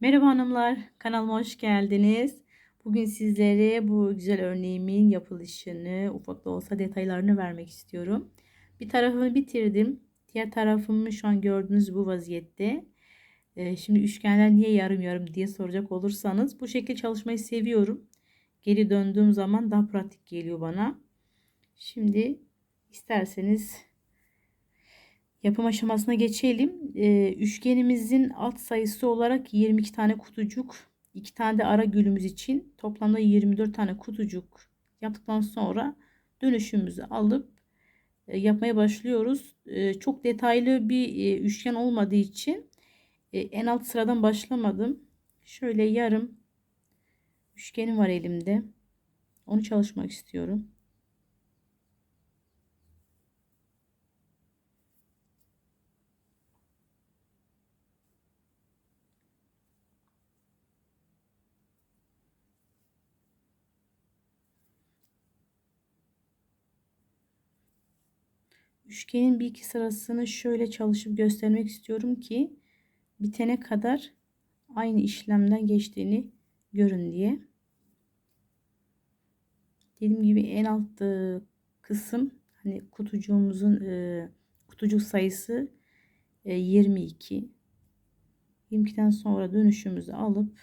Merhaba hanımlar, kanalıma hoş geldiniz. Bugün sizlere bu güzel örneğimin yapılışını, ufak da olsa detaylarını vermek istiyorum. Bir tarafını bitirdim. Diğer tarafımı şu an gördüğünüz bu vaziyette. Ee, şimdi üçgenler niye yarım yarım diye soracak olursanız bu şekilde çalışmayı seviyorum. Geri döndüğüm zaman daha pratik geliyor bana. Şimdi isterseniz Yapım aşamasına geçelim. Ee, üçgenimizin alt sayısı olarak 22 tane kutucuk, 2 tane de ara gülümüz için toplamda 24 tane kutucuk yaptıktan sonra dönüşümüzü alıp e, yapmaya başlıyoruz. E, çok detaylı bir e, üçgen olmadığı için e, en alt sıradan başlamadım. Şöyle yarım üçgenim var elimde. Onu çalışmak istiyorum. Üçgenin bir iki sırasını şöyle çalışıp göstermek istiyorum ki bitene kadar aynı işlemden geçtiğini görün diye. Dediğim gibi en alt e, kısım hani kutucuğumuzun e, kutucuk sayısı e, 22. 22'den sonra dönüşümüzü alıp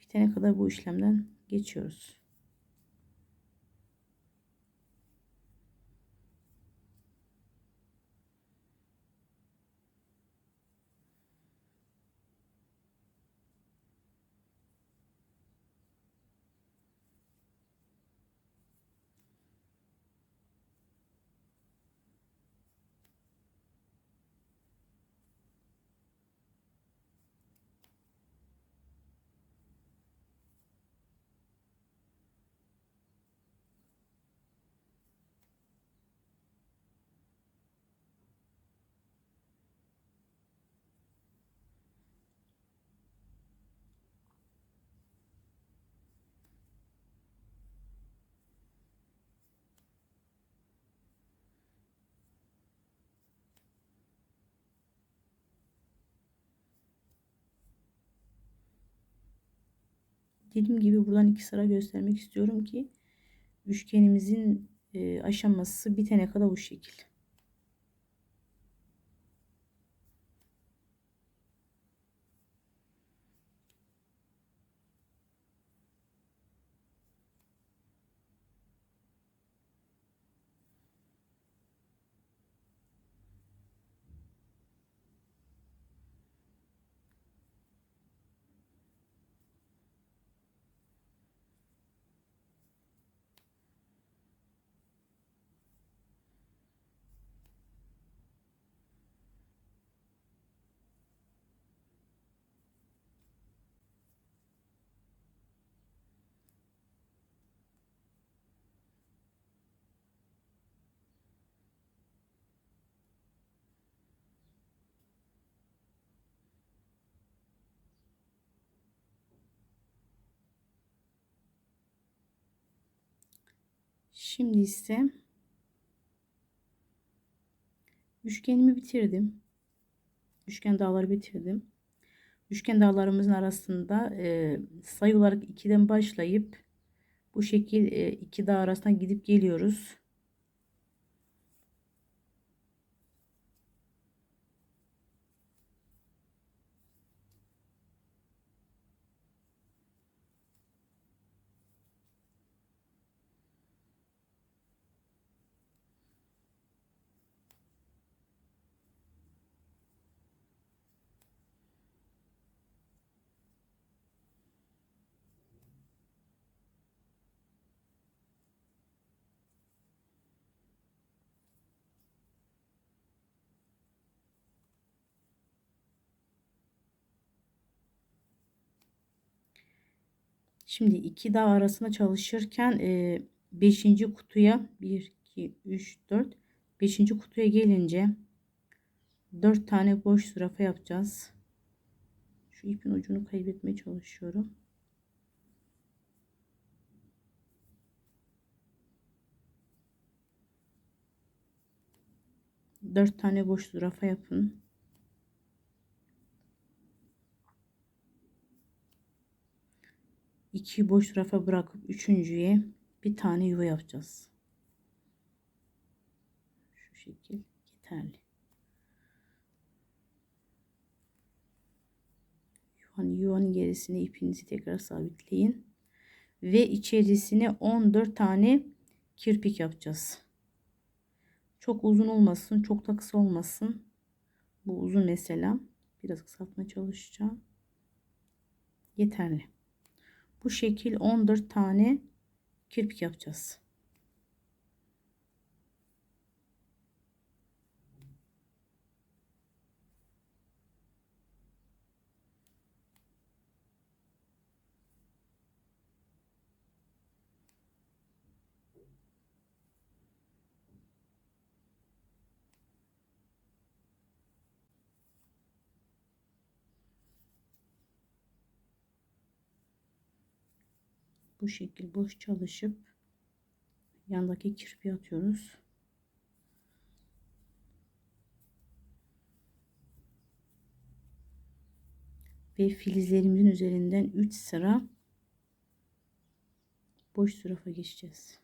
bitene kadar bu işlemden geçiyoruz. Dediğim gibi buradan iki sıra göstermek istiyorum ki üçgenimizin e, aşaması bitene kadar bu şekil. Şimdi ise üçgenimi bitirdim. Üçgen dağları bitirdim. Üçgen dağlarımızın arasında e, sayı olarak 2'den başlayıp bu şekil e, iki dağ arasına gidip geliyoruz. Şimdi iki dağ arasında çalışırken 5. E, kutuya 1 2 3 4 5. kutuya gelince 4 tane boş zürafa yapacağız. Şu ipin ucunu kaybetmeye çalışıyorum. Dört tane boş zürafa yapın. İki boş rafa bırakıp üçüncüye bir tane yuva yapacağız. Şu şekil yeterli. Yuvanın, yuvanın gerisine ipinizi tekrar sabitleyin. Ve içerisine 14 tane kirpik yapacağız. Çok uzun olmasın, çok da kısa olmasın. Bu uzun mesela. Biraz kısaltma çalışacağım. Yeterli. Bu şekil 14 tane kirpik yapacağız. Bu şekil boş çalışıp yandaki kirpi atıyoruz. Ve filizlerimizin üzerinden 3 sıra boş zürafa geçeceğiz.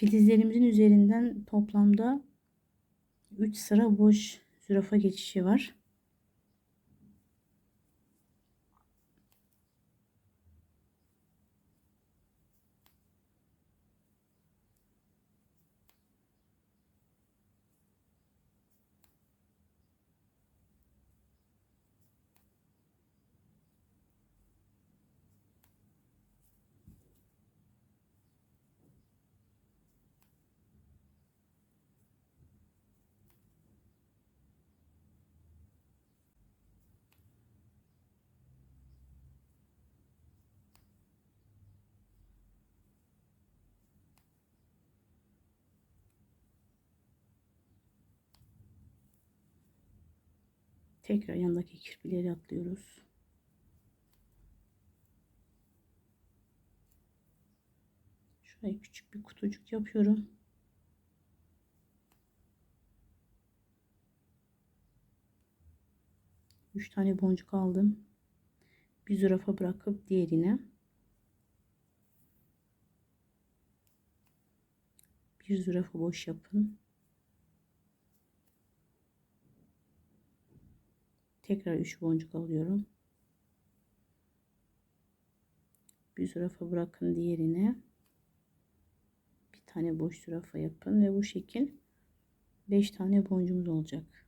Filizlerimizin üzerinden toplamda 3 sıra boş zürafa geçişi var. Tekrar yanındaki kirpileri atlıyoruz. Şuraya küçük bir kutucuk yapıyorum. Üç tane boncuk aldım. Bir zürafa bırakıp diğerine bir zürafa boş yapın. Tekrar 3 boncuk alıyorum. Bir zürafa bırakın diğerine. Bir tane boş zürafa yapın ve bu şekil 5 tane boncuğumuz olacak.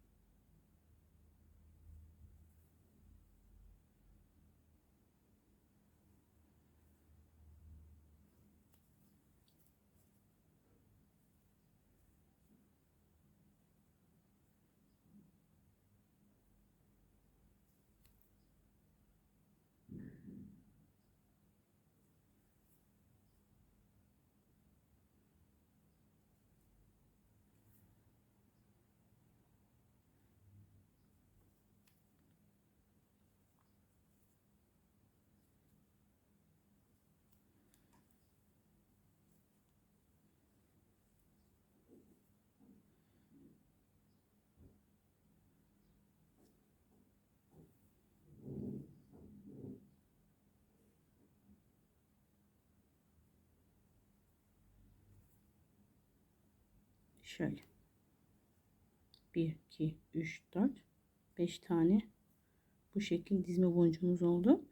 Şöyle. 1, 2, 3, 4, 5 tane bu şekil dizme boncuğumuz oldu.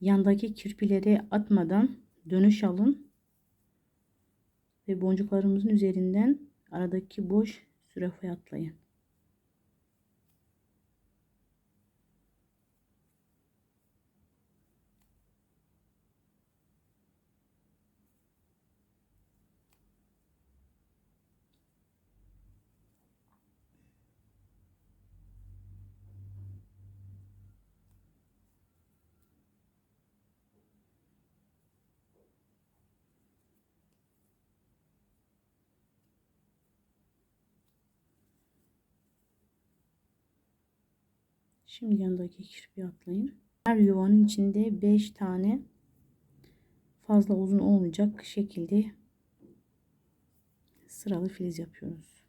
Yandaki kirpileri atmadan dönüş alın ve boncuklarımızın üzerinden aradaki boş zürafaya atlayın. Şimdi yanındaki kirpiği atlayın. Her yuvanın içinde 5 tane fazla uzun olmayacak şekilde sıralı filiz yapıyoruz.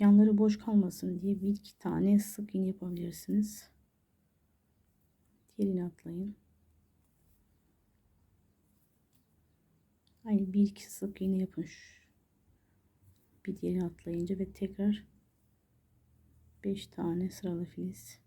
Yanları boş kalmasın diye bir iki tane sık iğne yapabilirsiniz. Diğerini atlayın. Aynı bir iki sık iğne yapın. Bir diğerini atlayınca ve tekrar 5 tane sıralı filiz.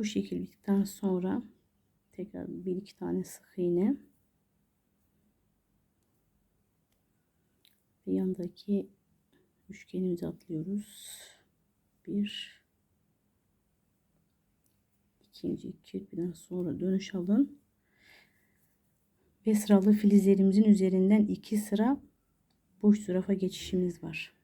Bu şekil bittikten sonra tekrar bir iki tane sık iğne ve yandaki üçgenimizi atlıyoruz. Bir ikinci kirpiden sonra dönüş alın ve sıralı filizlerimizin üzerinden iki sıra boş zürafa geçişimiz var.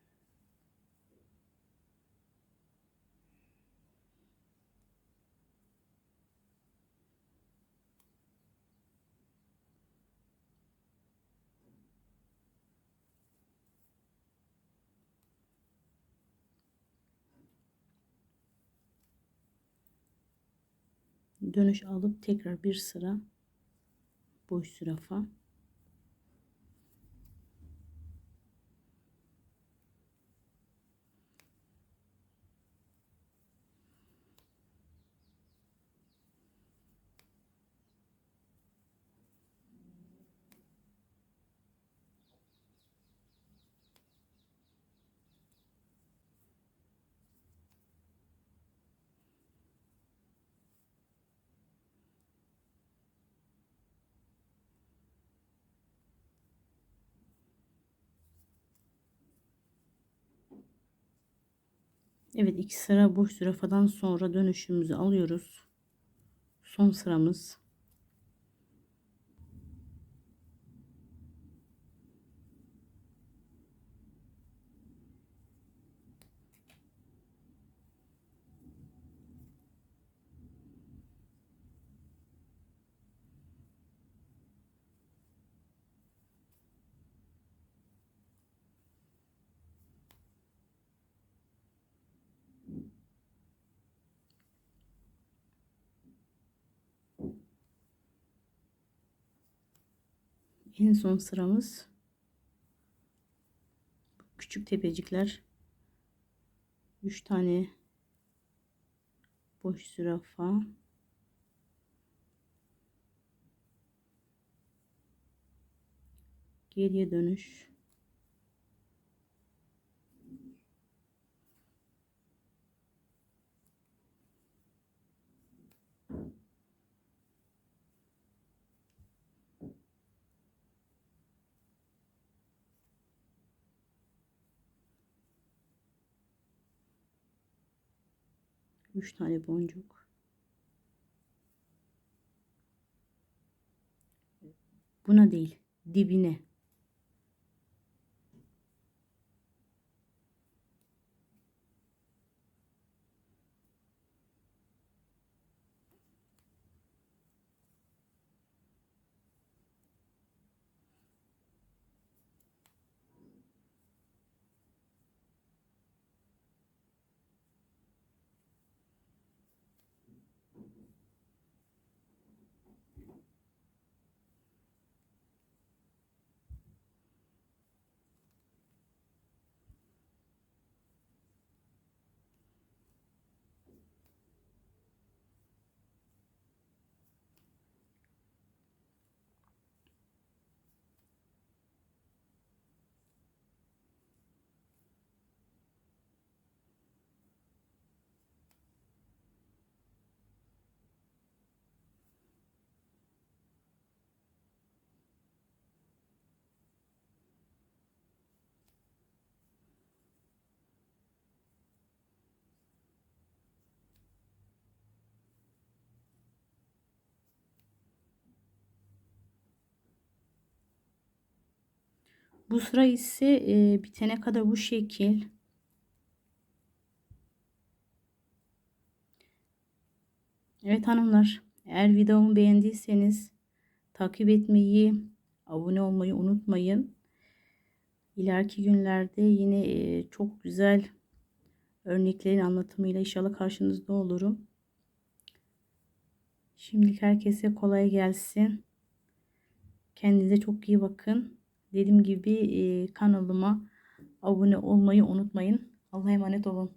Dönüş alıp tekrar bir sıra boş zürafa Evet iki sıra boş zürafadan sonra dönüşümüzü alıyoruz. Son sıramız. En son sıramız küçük tepecikler. 3 tane boş zürafa. Geriye dönüş. Üç tane boncuk. Buna değil, dibine. Bu sıra ise e, bitene kadar bu şekil. Evet hanımlar, eğer videomu beğendiyseniz takip etmeyi, abone olmayı unutmayın. İleriki günlerde yine e, çok güzel örneklerin anlatımıyla inşallah karşınızda olurum. Şimdilik herkese kolay gelsin. Kendinize çok iyi bakın. Dediğim gibi kanalıma abone olmayı unutmayın. Allah'a emanet olun.